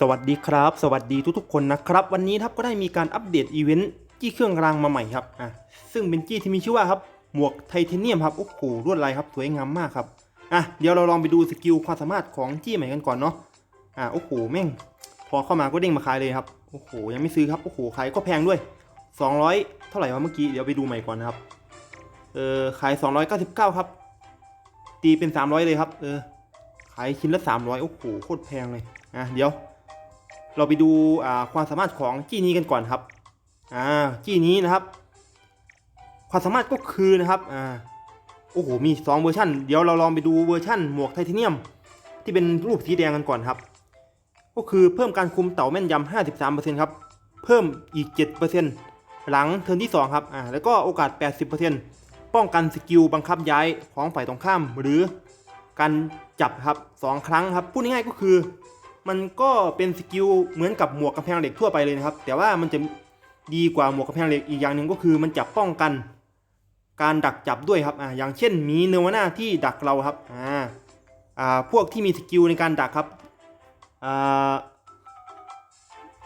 สวัสดีครับ สวัสดีทุกๆคนนะครับ วันนี้ครับก็ได้มีการอัปเดตอีเวนต์จี้เครื่องรางมาใหม่ครับอะซึ่งเป็นจี้ที่มีชื่อว่าครับหมวกไทเทเนียมครับโอ้โหลวดลายครับสวยงามมากครับอะเดี๋ยวเราลองไปดูสกิลความสามารถของจี้ใหม่กันก่อนเนาะอะโอ้โหแม่ง พอเข้ามาก็เด้งมาขายเลยครับโอ้โหยังไม่ซื้อครับโอ้โหขายก็แพงด้วย 200 เท่าไหร่วะเมื่อกี้เดี๋ยวไปดูใหม่ก่อนนะครับเออขาย 299 ครับ ตีเป็น 300 เลยครับเออขายชิ้นละ 300โอ้โหโคตรแพงเลยอะเดี๋ยว เราไปดูความสามารถของจี้นี้กันก่อนครับอ่าจี้นี้นะครับ ความสามารถก็คือนะครับอ่าโอ้โหมี 2 เวอร์ชันเดี๋ยวเราลองไปดูเวอร์ชันหมวกไทเทเนียม ที่เป็นรูปสีแดงกันก่อนครับ ก็คือเพิ่มการคุมเต่าแม่นยำ53%ครับเพิ่มอีก 7%หลังเทิร์นที่ 2 ครับอ่าแล้วก็โอกาส 80%ป้องกันสกิลบังคับย้ายของฝ่ายตรงข้ามหรือการจับครับ 2 ครั้งครับ พูดง่ายๆก็คือ มันก็เป็นสกิลเหมือนกับหมวกกำแพงเหล็กทั่วไปเลยนะครับ แต่ว่ามันจะดีกว่าหมวกกำแพงเหล็กอีกอย่างหนึ่งก็คือ มันจะป้องกัน การดักจับด้วยครับอ่าอย่างเช่นมีเนวาน่าที่ดักเราครับอ่าอ่าพวกที่มีสกิลในการดักครับอ่า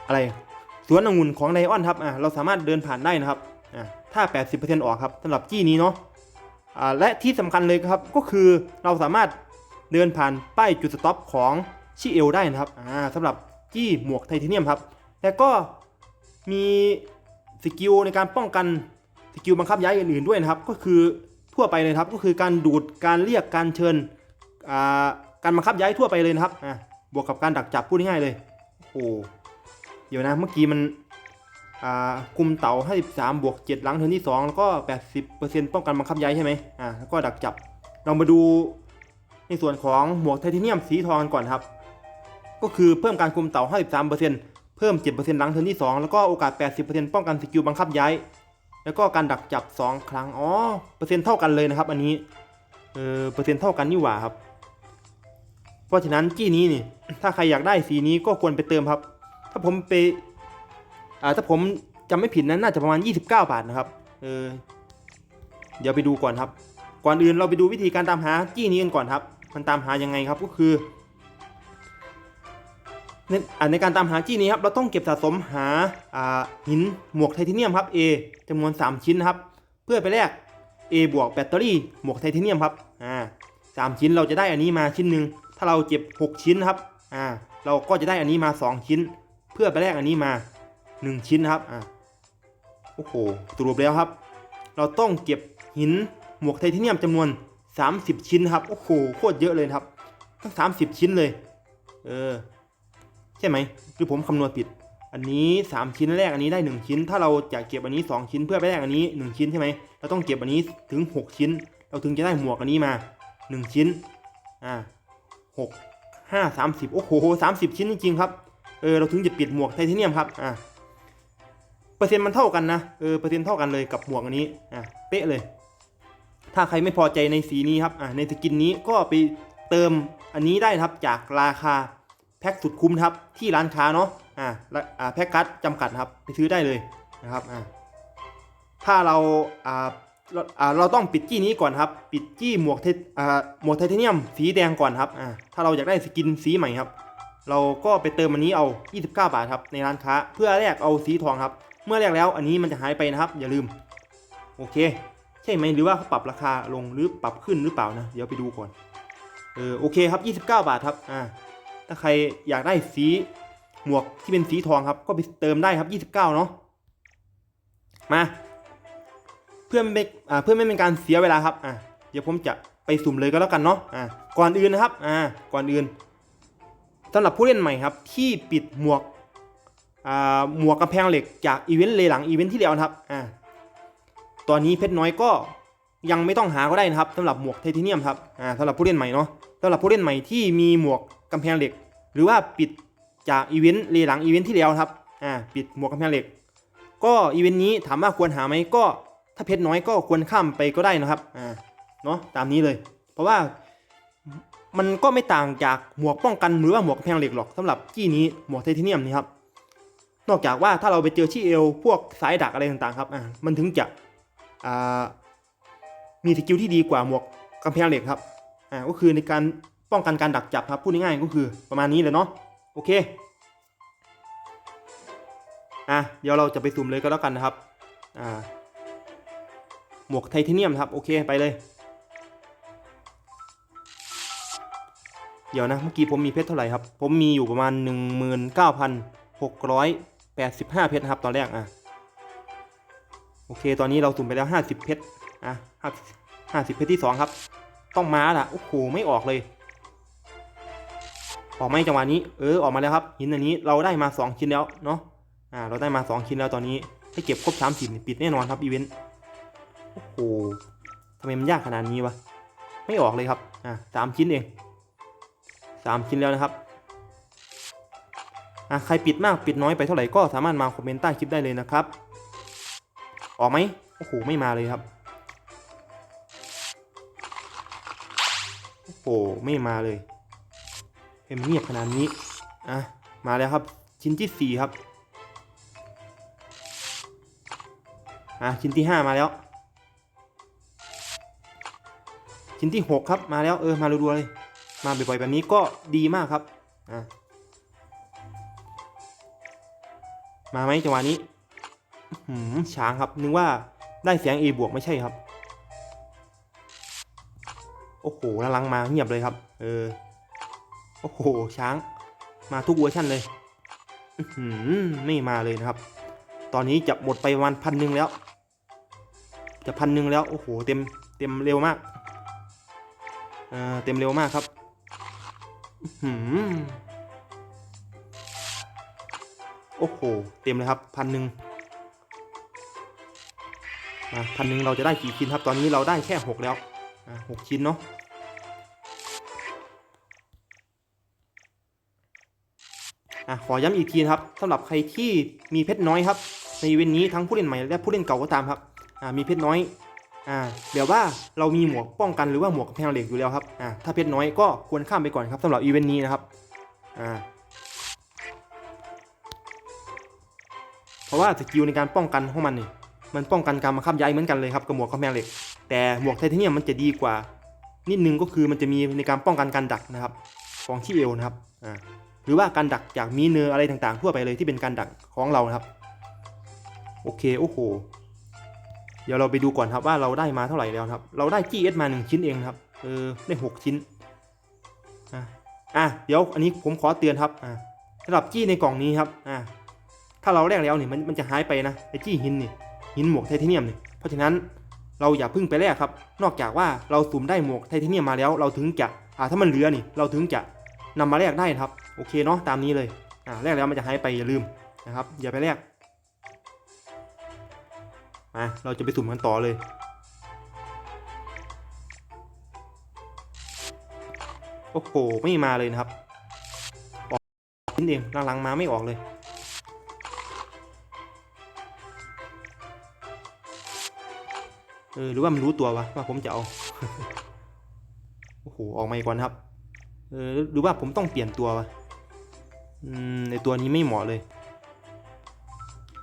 อะไรสวนองุ่นของไลออนครับอ่าเราสามารถเดินผ่านได้นะครับอ่าถ้า 80%ออกครับสำหรับจี้นี้เนาะอ่าและที่สำคัญเลยครับก็คือเราสามารถเดินผ่านป้ายจุดสต็อปของ ชิเอลได้นะครับอ่าสำหรับจี้หมวกไทเทเนียมครับแล้วก็มีสกิลในการป้องกันสกิลบังคับย้ายอื่นๆด้วยนะครับ ก็คือทั่วไปเลยครับก็คือการดูดการเรียกการเชิญอ่าการบังคับย้ายทั่วไปเลยนะครับอ่าบวกกับการดักจับพูดง่ายๆเลยโอ้โหเดี๋ยวนะเมื่อกี้มันอ่าคุมเต่า53บวก7หลังเทินที่ 2 แล้วก็ 80%ป้องกันบังคับย้ายใช่ไหมอ่าแล้วก็ดักจับ เรามาดูในส่วนของหมวกไทเทเนียมสีทองก่อนครับ ก็คือเพิ่มการคุมเต่า 53%เพิ่ม 7%หลังเทิร์นที่ 2 แล้วก็โอกาส 80%ป้องกันสกิลบังคับย้าย แล้วก็การดักจับ 2 ครั้ง อ๋อ เปอร์เซ็นต์เท่ากันเลยนะครับ อันนี้ เออ เปอร์เซ็นต์เท่ากันนี่หว่าครับ เพราะฉะนั้นจี้นี้นี่ ถ้าใครอยากได้สีนี้ก็ควรไปเติมครับ ถ้าผมไป อ่า ถ้าผมจำไม่ผิดนั้นน่าจะประมาณ 29 บาทนะครับ เออ เดี๋ยวไปดูก่อนครับ ก่อนอื่นเราไปดูวิธีการตามหาจี้นี้กันก่อนครับ มันตามหายังไงครับ ก็คือ ในในการตามหาจี้นี้ครับเราต้องเก็บสะสมหาหินหมวกไทเทเนียมครับ A จำนวน 3 ชิ้นนะครับ เพื่อไปแลก A บวกแบตเตอรี่หมวกไทเทเนียมครับอ่าสามชิ้นเราจะได้อันนี้มาชิ้นหนึ่งถ้าเราเก็บ 6 ชิ้นครับอ่าเราก็จะได้อันนี้มา 2 ชิ้น เพื่อไปแลกอันนี้มา 1 ชิ้นครับอ่าโอ้โหสรุปแล้วครับ เราต้องเก็บหินหมวกไทเทเนียมจำนวน 30 ชิ้นครับโอ้โหโคตรเยอะเลยครับ ทั้ง 30 ชิ้นเลย เออ ใช่ไหมหรือผมคำนวณผิด อันนี้ 3 ชิ้นแรกอันนี้ได้ 1 ชิ้น ถ้าเราจะเก็บอันนี้ 2 ชิ้นเพื่อไปแลกอันนี้ 1 ชิ้นใช่ไหมเราต้องเก็บอันนี้ถึง 6 ชิ้น เราถึงจะได้หมวกอันนี้มา 1 ชิ้นอ่าหกห้าสามสิบโอ้โหสามสิบชิ้นจริงๆครับเออเราถึงจะปิดหมวกไทเทเนียมครับอ่าเปอร์เซ็นต์มันเท่ากันนะเออเปอร์เซ็นต์เท่ากันเลยกับหมวกอันนี้อะเป๊ะเลย ถ้าใครไม่พอใจในสีนี้ครับอ่าในสกินนี้ก็ไปเติมอันนี้ได้ครับจากราคา แพ็คสุดคุ้มครับที่ร้านค้าเนาะอ่าและอ่าแพ็คกัดจำกัดครับไปซื้อได้เลยนะครับอ่าถ้าเราอ่าเราอ่าเราต้องปิดจี้นี้ก่อนครับ ปิดจี้หมวกเทอ่าหมวกไทเทเนียมสีแดงก่อนครับอ่าถ้าเราอยากได้สกินสีใหม่ครับ เราก็ไปเติมอันนี้เอา 29 บาทครับในร้านค้า เพื่อแลกเอาสีทองครับ เมื่อแรกแล้วอันนี้มันจะหายไปนะครับ อย่าลืม โอเค ใช่ไหมหรือว่าเขาปรับราคาลงหรือปรับขึ้นหรือเปล่านะ เดี๋ยวไปดูก่อน เออโอเคครับ 29 บาทครับ อ่า ถ้าใครอยากได้สีหมวกที่เป็นสีทองครับ ก็ไปเติมได้ครับ 29 เนาะมาเพื่อไม่เป็นเพื่อไม่เป็นการเสียเวลาครับอ่าเดี๋ยวผมจะไปสุ่มเลยก็แล้วกันเนาะอ่าก่อนอื่นนะครับอ่าก่อนอื่นสำหรับผู้เล่นใหม่ครับ ที่ปิดหมวกอ่าหมวกกำแพงเหล็กจากอีเวนต์เลยหลังอีเวนต์ที่แล้วนะครับอ่าตอนนี้เพชรน้อยก็ยังไม่ต้องหาก็ได้นะครับสำหรับหมวกไทเทเนียมครับอ่าสำหรับผู้เล่นใหม่เนาะสำหรับผู้เล่นใหม่ที่มีหมวก กำแพงเหล็ก หรือว่าปิดจากอีเวนต์เลยหลังอีเวนต์ที่แล้วครับอ่าปิดหมวกกำแพงเหล็ก ก็อีเวนต์นี้ถามว่าควรหาไหมก็ถ้าเพชรน้อยก็ควรข้ามไปก็ได้นะครับอ่าเนาะตามนี้เลย เพราะว่ามันก็ไม่ต่างจากหมวกป้องกันหรือว่าหมวกกำแพงเหล็กหรอกสำหรับจี้นี้หมวกไทเทเนียมนี่ครับนอกจากว่าถ้าเราไปเจอที่เอวพวกสายดักอะไรต่างๆครับอ่ามันถึงจะอ่ามีสกิลที่ดีกว่าหมวกกำแพงเหล็กครับอ่าก็คือในการ ป้องกันการดักจับครับพูดง่ายๆก็คือประมาณนี้เลยเนาะโอเคอะเดี๋ยวเราจะไปสุ่มเลยก็แล้วกันนะครับอ่าหมวกไทเทเนียมครับโอเคไปเลย เดี๋ยวนะเมื่อกี้ผมมีเพชรเท่าไหร่ครับ ผมมีอยู่ประมาณ 19,685 เพชรนะครับตอนแรกอะโอเค ตอนนี้เราสุ่มไปแล้ว 50 เพชรอะ50เพชรที่ 2 ครับ ต้องมาล่ะ โอ้โห ไม่ออกเลย ออกไหมจังหวะนี้ เออออกมาแล้วครับหินอันนี้เราได้มา 2 ชิ้นแล้วเนาะอ่าเราได้มา 2 ชิ้นแล้วตอนนี้ให้เก็บครบ30นี่ปิดแน่นอนครับอีเวนต์โอ้โหทำไมมันยากขนาดนี้วะไม่ออกเลยครับอ่าสามชิ้นเองสามชิ้นแล้วนะครับอะใครปิดมากปิดน้อยไปเท่าไหร่ก็สามารถมาคอมเมนต์ใต้คลิปได้เลยนะครับ ออกไหมโอ้โหไม่มาเลยครับโอ้โหไม่มาเลย เห็นเงียบขนาดนี้อะมาแล้วครับ ชิ้นที่สี่ครับอะชิ้นที่ห้ามาแล้ว ชิ้นที่หกครับมาแล้วเออมารัวๆเลย มาบ่อยๆแบบนี้ก็ดีมากครับอะมาไหมจังหวะนี้หืมช้างครับนึกว่าได้เสียง A บวกไม่ใช่ครับ โอ้โหแล้วลังมาเงียบเลยครับ เออ โอ้โห ช้าง มาทุกเวอร์ชันเลยไม่มาเลยนะครับ ตอนนี้จะหมดไปประมาณพันหนึ่งแล้ว จะพันหนึ่งแล้ว โอ้โห เต็ม เต็มเร็วมาก เออเต็มเร็วมากครับหโอ้โห เต็มเลยครับพันหนึ่งพันหนึ่งเราจะได้กี่ชิ้นครับ ตอนนี้เราได้แค่หกแล้วหกชิ้นเนาะ อะขอย้ำอีกทีนะครับสำหรับใครที่มีเพชรน้อยครับ ในเวนนี้ทั้งผู้เล่นใหม่และผู้เล่นเก่าก็ตามครับอ่ามีเพชรน้อยอ่าเดี๋ยวว่าเรามีหมวกป้องกันหรือว่าหมวกกำแพงเหล็กอยู่แล้วครับอ่าถ้าเพชรน้อยก็ควรข้ามไปก่อนครับสำหรับอีเวนต์นี้นะครับอ่าเพราะว่าสกิลในการป้องกันของมันนี่มันป้องกันการมาข้ามย้ายเหมือนกันเลยครับกับหมวกกำแพงเหล็ก แต่หมวกไทเทเนียมมันจะดีกว่านิดนึงก็คือมันจะมีในการป้องกันการดักนะครับของที่เอวนะครับอ่า รือว่าการดักจากมีเนอร์อะไรต่างๆ ทั่วไปเลยที่เป็นการดักของเรานะครับ โอเคโอ้โห เดี๋ยวเราไปดูก่อนครับว่าเราได้มาเท่าไหร่แล้วครับ เราได้ GS มา 1 ชิ้นเองครับ เออได้ 6 ชิ้นอะอะเดี๋ยวอันนี้ผมขอเตือนครับอะสำหรับจี้ในกล่องนี้ครับอะถ้าเราแลกแล้วเนี่ยมันมันจะหายไปนะไอ้จี้หินนี่หินหมวกไทเทเนียมเนี่ยเพราะฉะนั้นเราอย่าเพึ่งไปแลกครับ นอกจากว่าเราสุ่มได้หมวกไทเทเนียมมาแล้ว เราถึงจะอ่าถ้ามันเหลือนี่เราถึงจะนำมาแลกได้ครับ โอเคเนาะตามนี้เลยอ่าแลกแล้วมันจะหายไปอย่าลืมนะครับ อย่าไปแลกมาเราจะไปสุ่มกันต่อเลย โอ้โหไม่มาเลยนะครับออกชิ้นเองหลังๆมาไม่ออกเลยเออหรือว่ามันรู้ตัววะว่าผมจะเอาโอ้โหออกมาอีกก่อนครับเออหรือว่าผมต้องเปลี่ยนตัววะ อืมในตัวนี้ไม่เหมาะเลย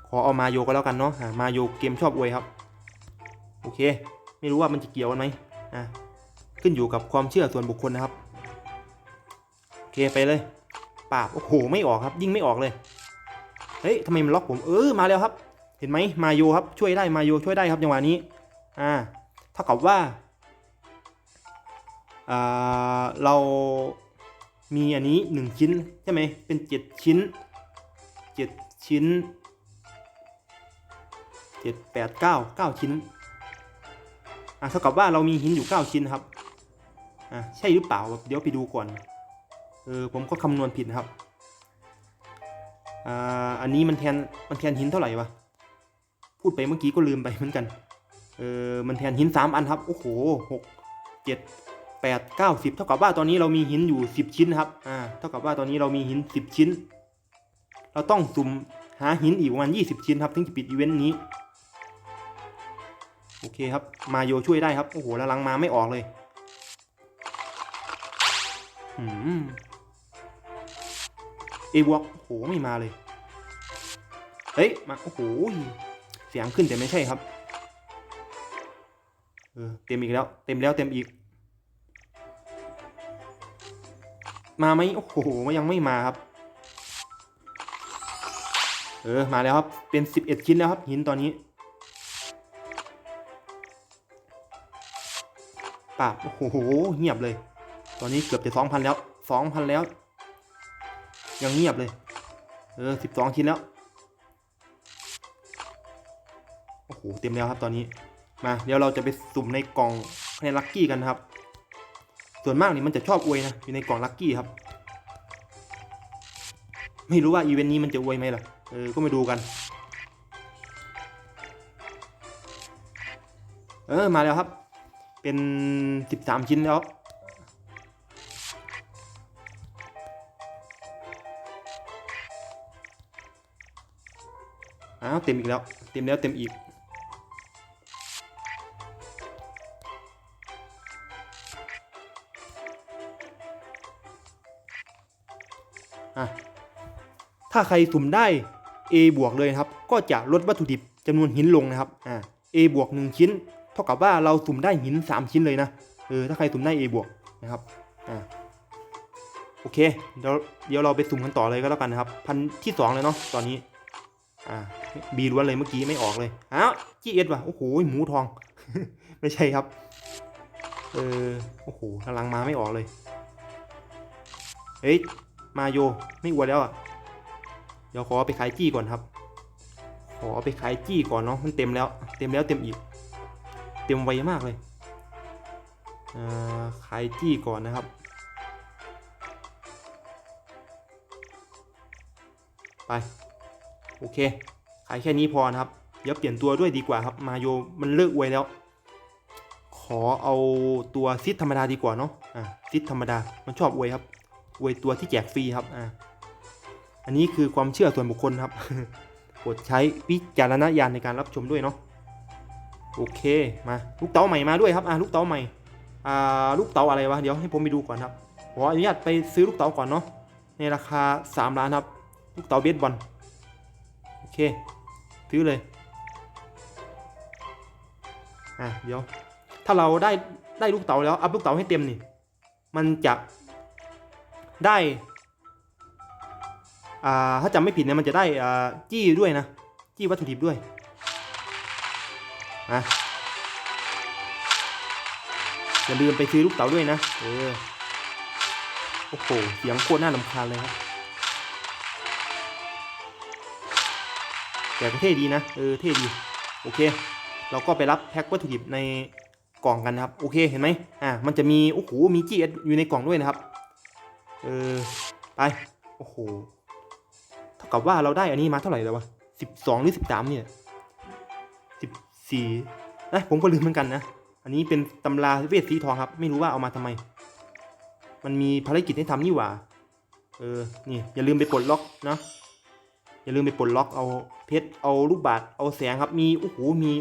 ขอเอามาโยก็แล้วกันเนาะอ่ามาโยเกมชอบอวยครับ โอเค ไม่รู้ว่ามันจะเกี่ยวกันไหมอะขึ้นอยู่กับความเชื่อส่วนบุคคลนะครับ โอเคไปเลยปราบโอ้โหไม่ออกครับ ยิ่งไม่ออกเลย เฮ้ยทำไมมันล็อกผมเออมาแล้วครับ เห็นไหมมาโยครับช่วยได้มาโยช่วยได้ครับจังหวะนี้ อ่าเท่ากับว่าอ่าเรา มีอันนี้หนึ่งชิ้นใช่ไหมเป็นเจ็ดชิ้นเจ็ดชิ้นเจ็ดแปดเก้าเก้าชิ้นอ่าเท่ากับว่าเรามีหินอยู่เก้าชิ้นครับอ่าใช่หรือเปล่าเดี๋ยวไปดูก่อนเออผมก็คำนวณผิดนะครับอ่าอันนี้มันแทนมันแทนหินเท่าไหร่วะพูดไปเมื่อกี้ก็ลืมไปเหมือนกันเออมันแทนหินสามอันครับโอ้โหหก เจ็ดแปดเก้าสิบเท่ากับว่าตอนนี้เรามีหินอยู่สิบชิ้นครับ อ่า เท่ากับว่าตอนนี้เรามีหินสิบชิ้น เราต้องสุ่มหาหินอีกประมาณยี่สิบชิ้นครับ ถึงจะปิดอีเวนต์นี้ โอเคครับ มาโยช่วยได้ครับ โอ้โหแล้วลังมาไม่ออกเลยหืม เอวอกโอ้โห ไม่มาเลย เฮ้ย มา โอ้โห เสียงขึ้นแต่ไม่ใช่ครับ เออ เต็มอีกแล้ว เต็มแล้ว เต็มอีก มาไหมโอ้โหยังไม่มาครับ เออมาแล้วครับเป็น 11 ชิ้นแล้วครับหินตอนนี้ปาบโอ้โหเงียบเลย ตอนนี้เกือบจะ2,000แล้ว2,000แล้ว ยังเงียบเลย เออ12ชิ้นแล้วโอ้โหเต็มแล้วครับตอนนี้มาเดี๋ยวเราจะไปสุ่มในกล่องในลัคกี้กันครับ ส่วนมากนี่มันจะชอบอวยนะอยู่ในกล่องลัคกี้ครับ ไม่รู้ว่าอีเวนต์นี้มันจะอวยไหมล่ะเออก็มาดูกัน เออมาแล้วครับ เป็น 13 ชิ้นแล้วอ้าวเต็มอีกแล้ว เต็มแล้วเต็มอีก อะถ้าใครสุ่มได้ A บวกเลยครับ ก็จะลดวัตถุดิบจำนวนหินลงนะครับอ่า A บวก1ชิ้น เท่ากับว่าเราสุ่มได้หิน 3 ชิ้นเลยนะเออถ้าใครสุ่มได้ A บวกนะครับอ่าโอเคเดี๋ยวเดี๋ยวเราไปสุ่มกันต่อเลยก็แล้วกันนะครับ พันที่ 2 เลยเนาะตอนนี้อ่า B ล้วนเลยเมื่อกี้ไม่ออกเลยอ้าว GS ว่ะโอ้โหหมูทอง ไม่ใช่ครับเออโอ้โหกำลังมาไม่ออกเลยเฮ้ย มาโยไม่อวดแล้วอะ เดี๋ยวขอไปขายจี้ก่อนครับ ขอไปขายจี้ก่อนเนาะมันเต็มแล้ว เต็มแล้วเต็มอีก เต็มไวมากเลยอ่าขายจี้ก่อนนะครับ ไป โอเค ขายแค่นี้พอนะครับเดี๋ยวเปลี่ยนตัวด้วยดีกว่าครับ มาโยมันเลิกอวยแล้ว ขอเอาตัวซิดธรรมดาดีกว่าเนาะ อ่าซิดธรรมดา มันชอบอวยครับ อวยตัวที่แจกฟรีครับอ่าอันนี้คือความเชื่อส่วนบุคคลครับโปรดใช้วิจารณญาณในการรับชมด้วยเนาะโอเคมาลูกเต๋าใหม่มาด้วยครับอ่าลูกเต๋าใหม่อ่าลูกเต๋าอะไรวะเดี๋ยวให้ผมไปดูก่อนครับขออนุญาตไปซื้อลูกเต๋าก่อนเนาะในราคา 3 ล้านครับ ลูกเต๋าเบสบอลโอเคซื้อเลยอะเดี๋ยวถ้าเราได้ได้ลูกเต๋าแล้วอัพลูกเต๋าให้เต็มนี่มันจะ ได้อ่าถ้าจำไม่ผิดเนี่ยมันจะได้อ่าจี้ด้วยนะ จี้วัตถุดิบด้วยอะอย่าลืมไปซื้อลูกเต๋าด้วยนะ เออ โอ้โห เสียงโคตรน่ารำคาญเลยครับแต่ก็เท่ดีนะ เออ เท่ดี โอเค เราก็ไปรับแพ็ควัตถุดิบในกล่องกันนะครับ โอเค เห็นไหมอ่า มันจะมี โอ้โห มี GS อยู่ในกล่องด้วยนะครับ ออ ไป โอ้โห เท่ากับว่าเราได้อันนี้มาเท่าไหร่แล้ววะสิบสองหรือสิบสามเนี่ยสิบสี่นะผมก็ลืมเหมือนกันนะ อันนี้เป็นตำราเวทสีทองครับ ไม่รู้ว่าเอามาทำไม มันมีภารกิจให้ทำนี่หว่า เออ นี่ อย่าลืมไปปลดล็อกนะ อย่าลืมไปปลดล็อกเอาเพชร เอาลูกบาศเอาแสงครับ มี โอ้โห มี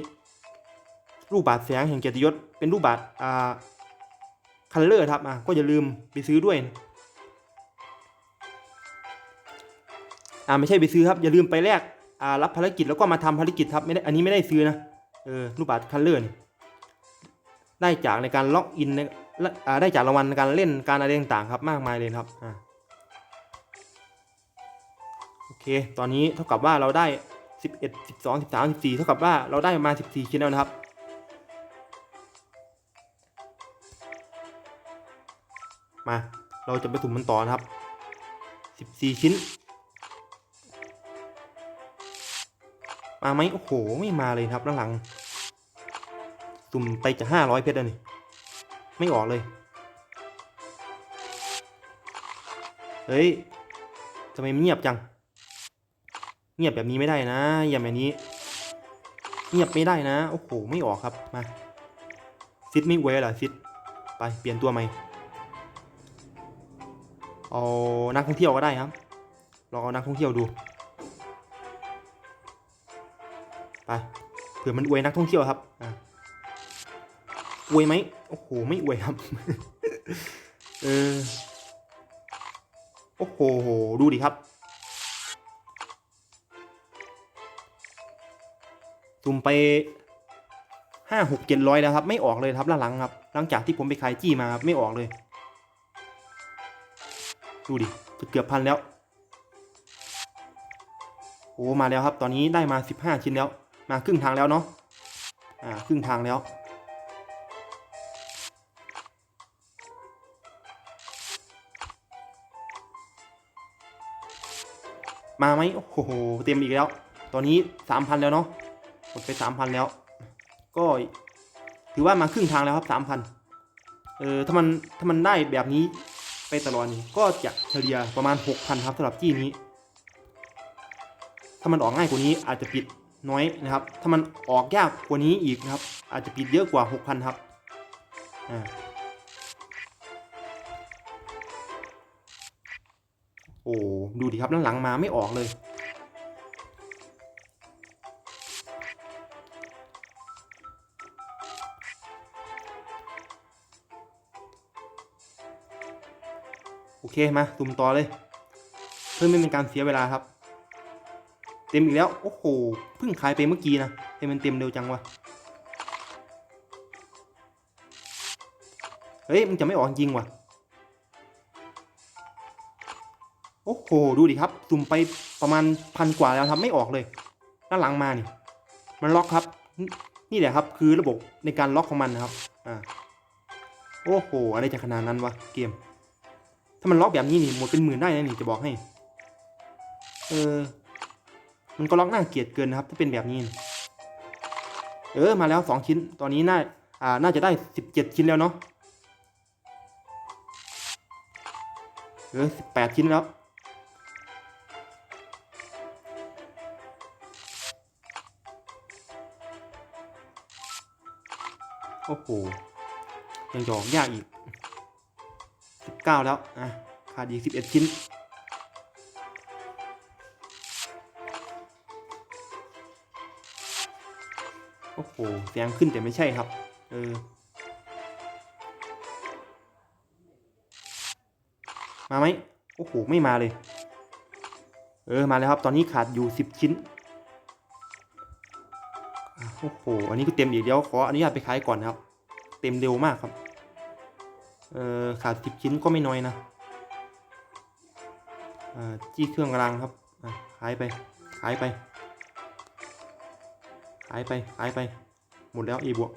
รูปบาศก์แสงแห่งเกียรติยศเป็นรูปบาศก์อ่าคัลเลอร์ครับอะก็อย่าลืมไปซื้อด้วย อ่าไม่ใช่ไปซื้อครับอย่าลืมไปแลกอ่ารับภารกิจแล้วก็มาทำภารกิจครับไม่ได้อันนี้ไม่ได้ซื้อนะเออรูปบาศคัลเลอร์นี่ได้จากในการล็อกอินในอ่าได้จากรางวัลในการเล่นการอะไรต่างๆครับมากมายเลยครับอ่าโอเค ตอนนี้เท่ากับว่าเราได้ 11 12 13 14 เท่ากับว่าเราได้มา 14 ชิ้นแล้วนะครับมา เราจะไปสุ่มมันต่อนะครับ 14 ชิ้น มาไหมโอ้โห ไม่มาเลยครับด้านหลัง สุ่มไปจะ500เพชรแล้วนี่ไม่ออกเลย เฮ้ยทำไมเงียบจัง เงียบแบบนี้ไม่ได้นะเงียบแบบนี้ เงียบไม่ได้นะ โอ้โห ไม่ออกครับ มา ซิดไม่เว้ยเหรอซิด ไป เปลี่ยนตัวใหม่ เอานักท่องเที่ยวก็ได้ครับ ลองเอานักท่องเที่ยวดู ไปเผื่อมันอวยนักท่องเที่ยวครับอะอวยไหมโอ้โหไม่อวยครับ เออโอ้โหดูดิครับตุ่มไปห้าหกเจ็ดร้อยแล้วครับ ไม่ออกเลยครับหลังๆครับ หลังจากที่ผมไปขายจี้มาครับไม่ออกเลย ดูดิจะเกือบพันแล้ว โอ้มาแล้วครับ ตอนนี้ได้มา15ชิ้นแล้ว มาครึ่งทางแล้วเนาะอ่าครึ่งทางแล้วมาไหมโอ้โห เต็มอีกแล้ว ตอนนี้3,000แล้วเนาะหมดไป3,000แล้ว ก็ถือว่ามาครึ่งทางแล้วครับ3,000เออถ้ามันถ้ามันได้แบบนี้ไปตลอดนี่ก็จะเฉลี่ยประมาณ6,000ครับสำหรับจี้นี้ ถ้ามันออกง่ายกว่านี้อาจจะปิด น้อยนะครับ ถ้ามันออกยากกว่านี้อีกนะครับ อาจจะปิดเยอะกว่า 6,000 ครับอโอ้ดูดิครับหลังๆมาไม่ออกเลยโอเคมาตุ่มต่อเลย เพื่อไม่เป็นการเสียเวลาครับ เต็มอีกแล้ว โอ้โห เพิ่งขายไปเมื่อกี้นะแต่มันเต็มเร็วจังวะ เฮ้ย มันจะไม่ออกจริงวะโอ้โห ดูดิครับ สุ่มไปประมาณพันกว่าแล้วครับ ไม่ออกเลย ด้านหลังมานี่ มันล็อกครับนี่นี่แหละครับ คือระบบในการล็อกของมันนะครับ อ่า โอ้โห อะไรจะขนาดนั้นวะ เกม ถ้ามันล็อกแบบนี้นี่หมดเป็นหมื่นได้นะนี่จะบอกให้ เออ มันก็ล็อกน่าเกลียดเกินนะครับ ถ้าเป็นแบบนี้ เออมาแล้วสองชิ้น ตอนนี้น่าอ่าน่าจะได้สิบเจ็ดชิ้นแล้วเนาะเออสิบแปดชิ้นแล้วโอ้โห ยังจะออกยากอีกสิบเก้าแล้ว อะ ขาดอีกสิบเอ็ดชิ้น โอ้โหแสงขึ้นแต่ไม่ใช่ครับ เออ มาไหมโอ้โห ไม่มาเลย เออ มาแล้วครับ ตอนนี้ขาดอยู่สิบชิ้น โอ้โห อันนี้ก็เต็มอีเดี๋ยวขออนุญาตไปขายก่อนนะครับ เต็มเร็วมากครับ เออ ขาดสิบชิ้นก็ไม่น้อยนะอ่าจี้เครื่องรางครับขายไป ขายไป ขายไป ขายไป หมดแล้วอีบวก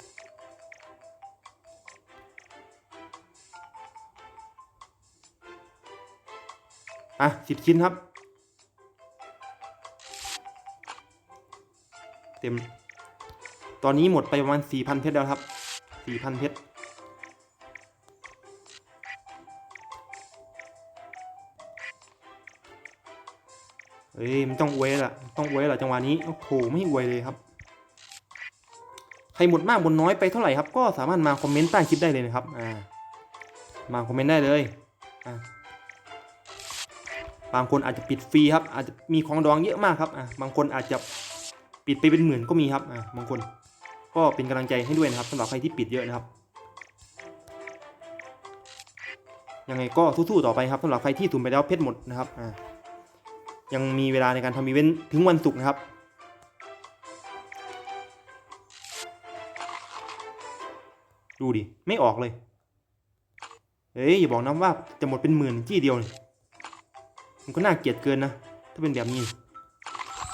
อะสิบชิ้นครับ เต็ม ตอนนี้หมดไปประมาณสี่พันเพชรแล้วครับสี่พันเพชรเอ้ยมันต้องอวยล่ะ ต้องอวยล่ะจังหวะนี้ โอ้โห ไม่อวยเลยครับ ครหมดมากบนน้อยไปเท่าไหร่ครับ ก็สามารถมาคอมเมนต์ใต้คลิปได้เลยนะครับอ่ามาคอมเมนต์ได้เลยอ่าบางคนอาจจะปิดฟรีครับ อาจจะมีของดองเยอะมากครับอะบางคนอาจจะปิดไปเป็นหมื่นก็มีครับอะบางคน ก็เป็นกำลังใจให้ด้วยนะครับสำหรับใครที่ปิดเยอะนะครับยังไงก็สู้ๆต่อไปครับสำหรับใครที่สุ่มไปแล้วเพชรหมดนะครับอะยังมีเวลาในการทำอีเวนต์ถึงวันศุกร์นะครับ ดูดิ ไม่ออกเลยเฮ้ยอย่าบอกนะว่าจะหมดเป็นหมื่นจี้เดียวนี่มันก็น่าเกลียดเกินนะ ถ้าเป็นแบบนี้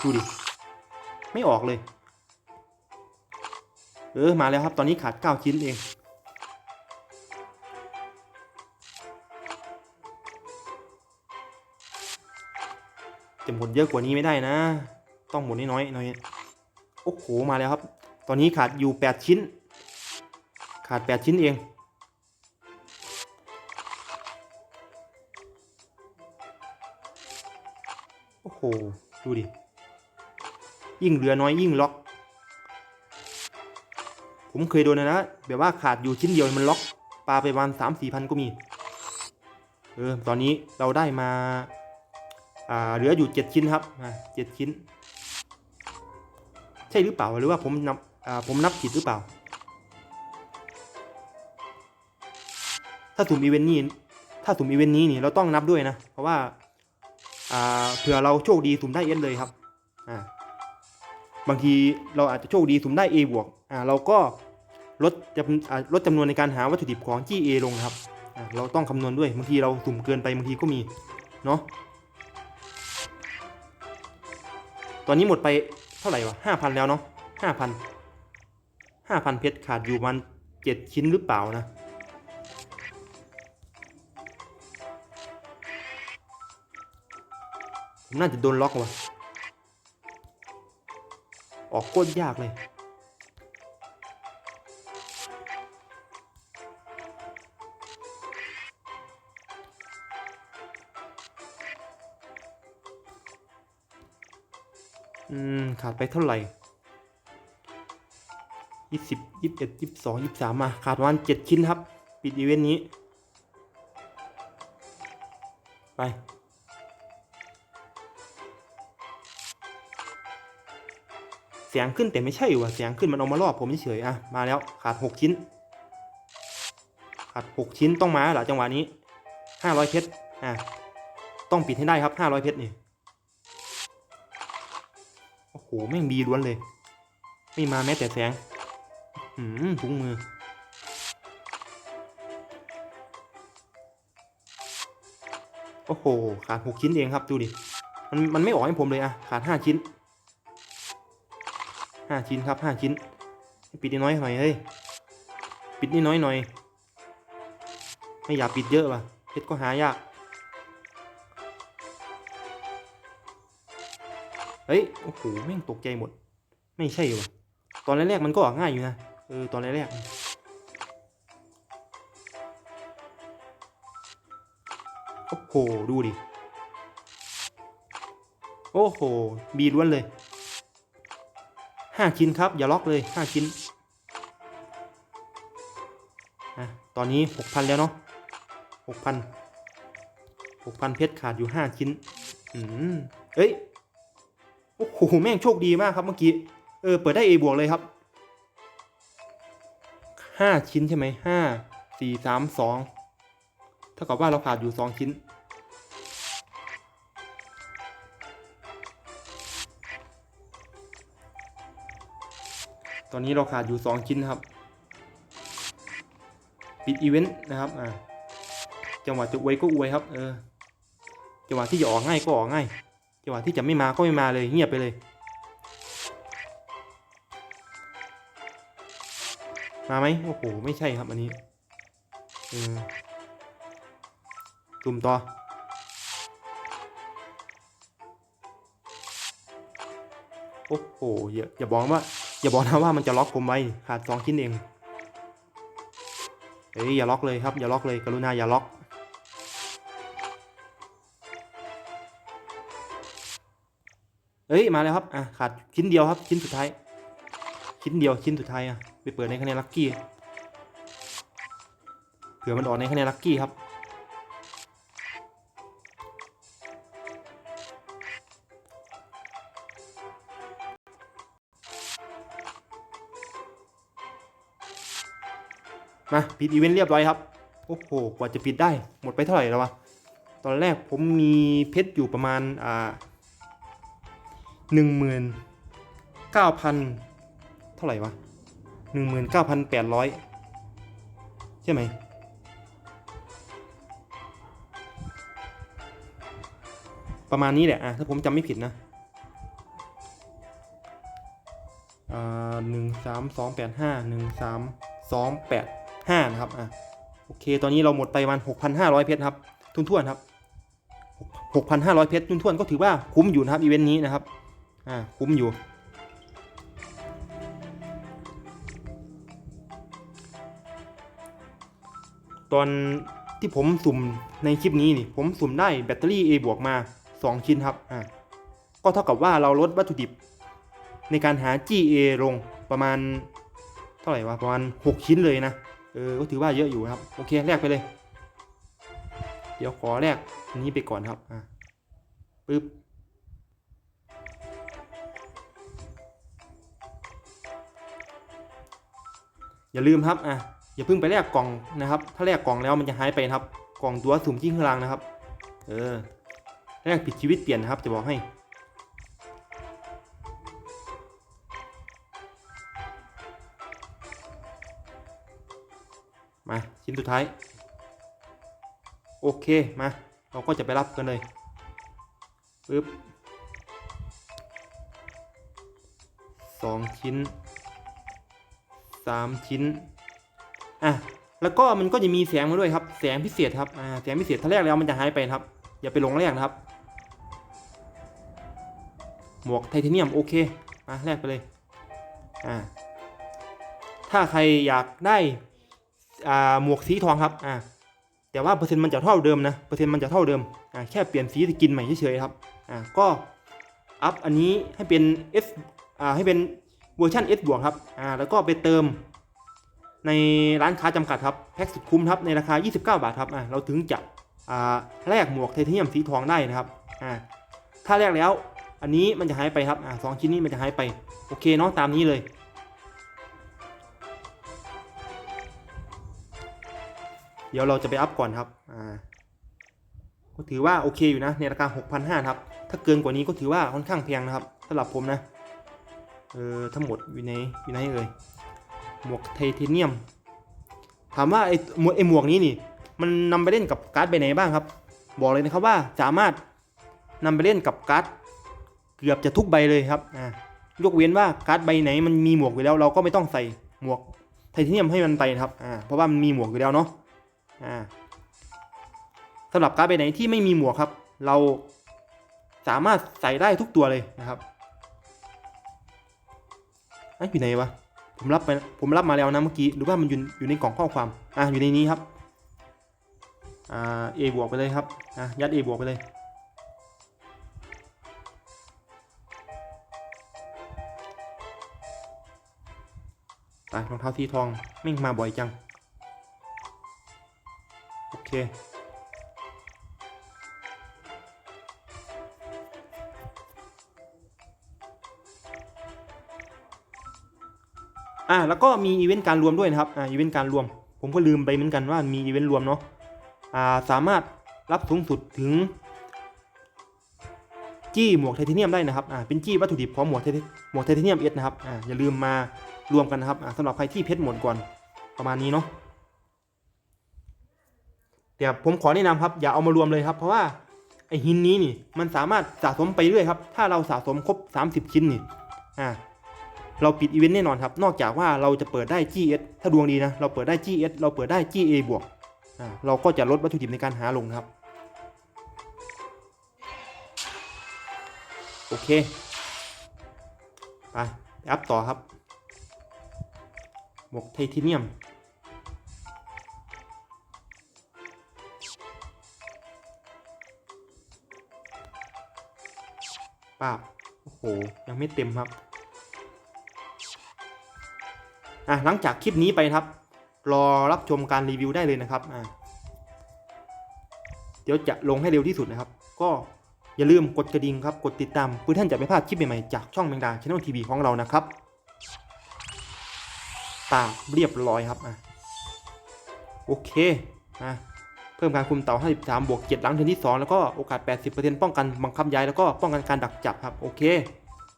ดูดิ ไม่ออกเลย เออ มาแล้วครับ ตอนนี้ขาด9ชิ้นเอง จะหมดเยอะกว่านี้ไม่ได้นะ ต้องหมดน้อยๆหน่อย โอ้โห มาแล้วครับ ตอนนี้ขาดอยู่8ชิ้น ขาด8ชิ้นเอง โอ้โห ดูดิ ยิ่งเหลือน้อยยิ่งล็อก ผมเคยโดนนะนะ แบบว่าขาดอยู่ชิ้นเดียวมันล็อก ปลาไปประมาณสามสี่พันก็มี เออ ตอนนี้เราได้มา อ่า เหลืออยู่เจ็ดชิ้นครับเจ็ดชิ้น ใช่หรือเปล่า หรือว่าผมนับ อ่า ผมนับผิดหรือเปล่า ถ้าสุ่มอีเวนต์นี้ ถ้าสุ่มอีเวนต์นี้นี่เราต้องนับด้วยนะ เพราะว่าอ่าเผื่อเราโชคดีสุ่มได้ S เลยครับอ่าบางทีเราอาจจะโชคดีสุ่มได้ A บวกอ่าเราก็ลดจำลดจำนวนในการหาวัตถุดิบของ GA ลงครับอ่าเราต้องคำนวณด้วยบางทีเราสุ่มเกินไปบางทีก็มีเนาะ ตอนนี้หมดไปเท่าไหร่วะห้าพันแล้วเนาะห้าพันห้าพันเพชรขาดอยู่มันเจ็ดชิ้นหรือเปล่านะ น่าจะโดนล็อกว่ะ ออกโคตรยากเลย อืม ขาดไปเท่าไหร่ยี่สิบยี่สิบเอ็ดยี่สิบสองยี่สิบสามมา ขาดประมาณเจ็ดชิ้นครับ ปิดอีเวนต์นี้ ไป สียงขึ้นแต่ไม่ใช่ว่ะเสียงขึ้นมันเอามารอบผมเฉยๆอะมาแล้วขาดหกชิ้น ขาดหกชิ้นต้องมาแล้วล่ะจังหวะนี้ห้าร้อยเพชรอะต้องปิดให้ได้ครับห้าร้อยเพชรนี่โอ้โหแม่งดีล้วนเลย ไม่มาแม้แต่แสงอืมถุงมือโอ้โห ขาดหกชิ้นเองครับ ดูดิ มันมันไม่ออกให้ผมเลยอะขาดห้าชิ้น ห้าชิ้นครับห้าชิ้น ปิดนิดน้อยหน่อยเฮ้ย ปิดนิดน้อยหน่อย ไม่อยากปิดเยอะว่ะเพชรก็หายาก เฮ้ย โอ้โห แม่งตกใจหมด ไม่ใช่ว่ะ ตอนแรกๆมันก็ออกง่ายอยู่นะ เออ ตอนแรกๆโอ้โห ดูดิ โอ้โห บีล้วนเลย ห้าชิ้นครับ อย่าล็อกเลยห้าชิ้นอะตอนนี้หกพันแล้วเนาะหกพันหกพันเพชรขาดอยู่ห้าชิ้น อืมเอ้ย โอ้โห แม่งโชคดีมากครับเมื่อกี้ เออ เปิดได้ A บวกเลยครับห้าชิ้นใช่ไหมห้าสี่สามสองเท่ากับว่าเราขาดอยู่สองชิ้น อนนี้เราขาดอยู่สองชิ้นครับ ปิดอีเวนต์นะครับอ่าจังหวะจะอวยก็อวยครับ เออ จังหวะที่จะออกง่ายก็ออกง่าย จังหวะที่จะไม่มาก็ไม่มาเลยเงียบไปเลย มาไหมโอ้โห ไม่ใช่ครับอันนี้เออจุ่มต่อโอ้โหอย่าอย่าบอกว่า อย่าบอกนะว่ามันจะล็อกผมไว้ขาดสองชิ้นเองเฮ้ยอย่าล็อกเลยครับอย่าล็อกเลยกรุณาอย่าล็อกเอ้ยมาแล้วครับอะขาดชิ้นเดียวครับชิ้นสุดท้ายชิ้นเดียวชิ้นสุดท้ายอะไปเปิดในคะแนนลัคกี้เผื่อมันออกในคะแนนลัคกี้ครับ มาปิดอีเวนต์เรียบร้อยครับ โอ้โห กว่าจะปิดได้ หมดไปเท่าไหร่แล้ววะ ตอนแรกผมมีเพชรอยู่ประมาณอ่าหนึ่งหมื่นเก้าพันเท่าไหร่วะหนึ่งหมื่นเก้าพันแปดร้อยใช่ไหมประมาณนี้แหละอะถ้าผมจำไม่ผิดนะหนึ่งสามสองแปดห้าหนึ่งสามสองแปด ห้านะครับอะโอเค ตอนนี้เราหมดไปประมาณหกพันห้าร้อยเพชรครับทุนทวนครับหกพันห้าร้อยเพชรทุนทวนก็ถือว่าคุ้มอยู่นะครับอีเวนต์นี้นะครับอ่าคุ้มอยู่ ตอนที่ผมสุ่มในคลิปนี้นี่ผมสุ่มได้แบตเตอรี่ A บวกมา 2 ชิ้นครับอ่าก็เท่ากับว่าเราลดวัตถุดิบ ในการหา GA ลงประมาณ เท่าไหร่วะประมาณ 6 ชิ้นเลยนะ เออก็ถือว่าเยอะอยู่นะครับ โอเคแลกไปเลย เดี๋ยวขอแลกนี้ไปก่อนครับอ่าปึ๊บอย่าลืมครับอะอย่าเพิ่งไปแลกกล่องนะครับ ถ้าแลกกล่องแล้วมันจะหายไปนะครับ กล่องตัวสุ่มที่ข้างล่างนะครับ เออแลกผิดชีวิตเปลี่ยนนะครับ จะบอกให้ ชิ้นสุดท้าย โอเคมา เราก็จะไปรับกันเลยปึ๊บสองชิ้นสามชิ้นอะแล้วก็มันก็จะมีแสงมาด้วยครับ แสงพิเศษครับอ่าแสงพิเศษถ้าแรกแล้วมันจะหายไปครับ อย่าไปลงแรกนะครับ หมวกไทเทเนียมโอเคมาแรกไปเลยอ่าถ้าใครอยากได้ หมวกสีทองครับอ่าแต่ว่าเปอร์เซ็นต์มันจะเท่าเดิมนะเปอร์เซ็นต์มันจะเท่าเดิมอ่าแค่เปลี่ยนสีสกินใหม่เฉยๆครับอ่าก็อัพอันนี้ให้เป็น S อ่าให้เป็นเวอร์ชัน S บวกครับอ่าแล้วก็ไปเติมในร้านค้าจำกัดครับแพ็กสุดคุ้มครับในราคา 29 บาทครับอ่าเราถึงจะอ่าแลกหมวกไทเทเนียมสีทองได้นะครับอ่าถ้าแลกแล้วอันนี้มันจะหายไปครับอ่าสองชิ้นนี้มันจะหายไปโอเคเนาะตามนี้เลย ดี๋ยวเราจะไปอัพก่อนครับ อ่า ก็ถือว่าโอเคอยู่นะในราคา6,500ครับ ถ้าเกินกว่านี้ก็ถือว่าค่อนข้างแพงนะครับสำหรับผมนะ เออทั้งหมดอยู่ในอยู่ในเอ่ยหมวกไทเทเนียม ถามว่าไอ้หมวกไอ้หมวกนี้นี่ มันนำไปเล่นกับการ์ดใบไหนบ้างครับ บอกเลยนะครับว่าสามารถนำไปเล่นกับการ์ดเกือบจะทุกใบเลยครับ อ่า ยกเว้นว่าการ์ดใบไหนมันมีหมวกอยู่แล้ว เราก็ไม่ต้องใส่หมวกไทเทเนียมให้มันไปนะครับ อ่า เพราะว่ามันมีหมวกอยู่แล้วเนาะ อ่าสำหรับการ์ดใบไหนที่ไม่มีหมวกครับ เราสามารถใส่ได้ทุกตัวเลยนะครับไอ้ยอยู่ไหนวะผมรับไปผมรับมาแล้วนะเมื่อกี้หรือว่ามันอยู่อยู่ในกล่องข้อความอ่าอยู่ในนี้ครับอ่า A บวกไปเลยครับอะยัด A บวกไปเลยไปรองเท้าสีทองไม่งมาบ่อยจัง อ่าแล้วก็มีอีเวนต์การรวมด้วยนะครับอ่าอีเวนต์การรวม ผมก็ลืมไปเหมือนกันว่ามีอีเวนต์รวมเนาะอ่าสามารถรับสูงสุดถึง จี้หมวกไทเทเนียมได้นะครับอ่าเป็นจี้วัตถุดิบของหมวกไทเทหมวกไทเทเนียมเอสนะครับอ่าอย่าลืมมารวมกันนะครับอ่าสำหรับใครที่เพชรหมดก่อนประมาณนี้เนาะ แต่ผมขอแนะนำครับอย่าเอามารวมเลยครับเพราะว่าไอหินนี้นี่มันสามารถสะสมไปเรื่อยครับ ถ้าเราสะสมครบ 30 ชิ้นนี่อ่าเราปิดอีเวนต์แน่นอนครับ นอกจากว่าเราจะเปิดได้ GS ถ้าดวงดีนะ เราเปิดได้ GS เราเปิดได้ GA บวกอ่าเราก็จะลดวัตถุดิบในการหาลงครับ โอเคไปไปอัพต่อครับหมวกไทเทเนียม ปาบโอ้โห ยังไม่เต็มครับ อะหลังจากคลิปนี้ไปครับ รอรับชมการรีวิวได้เลยนะครับ อะเดี๋ยวจะลงให้เร็วที่สุดนะครับ ก็อย่าลืมกดกระดิ่งครับ กดติดตามเพื่อท่านจะไม่พลาดคลิปใหม่ๆ จากช่องแมงดาช n น e l ทีวีของเรานะครับ ตาเรียบร้อยครับ อะ โอเค อะ เพิ่มการคุมเต่า53บวก7หลังเทินที่ 2 แล้วก็โอกาส 80%ป้องกันบังคับย้ายแล้วก็ป้องกันการดักจับครับ โอเค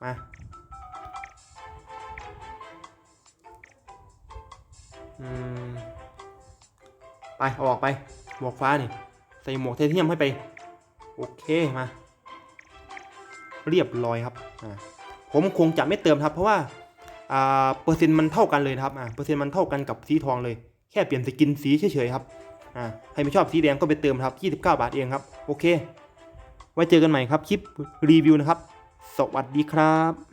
มาไปออกไปหมวกฟ้านี่ใส่หมวกไทเทเนียมให้ไป โอเคมา เรียบร้อยครับผมคงจะไม่เติมครับ เพราะว่าอ่าเปอร์เซ็นต์มันเท่ากันเลยครับอ่าเปอร์เซ็นต์มันเท่ากันกับสีทองเลย แค่เปลี่ยนสกินสีเฉยๆครับ อ่าใครไม่ชอบสีแดงก็ไปเติมครับ 29 บาทเองครับ โอเค ไว้เจอกันใหม่ครับ คลิปรีวิวนะครับ สวัสดีครับ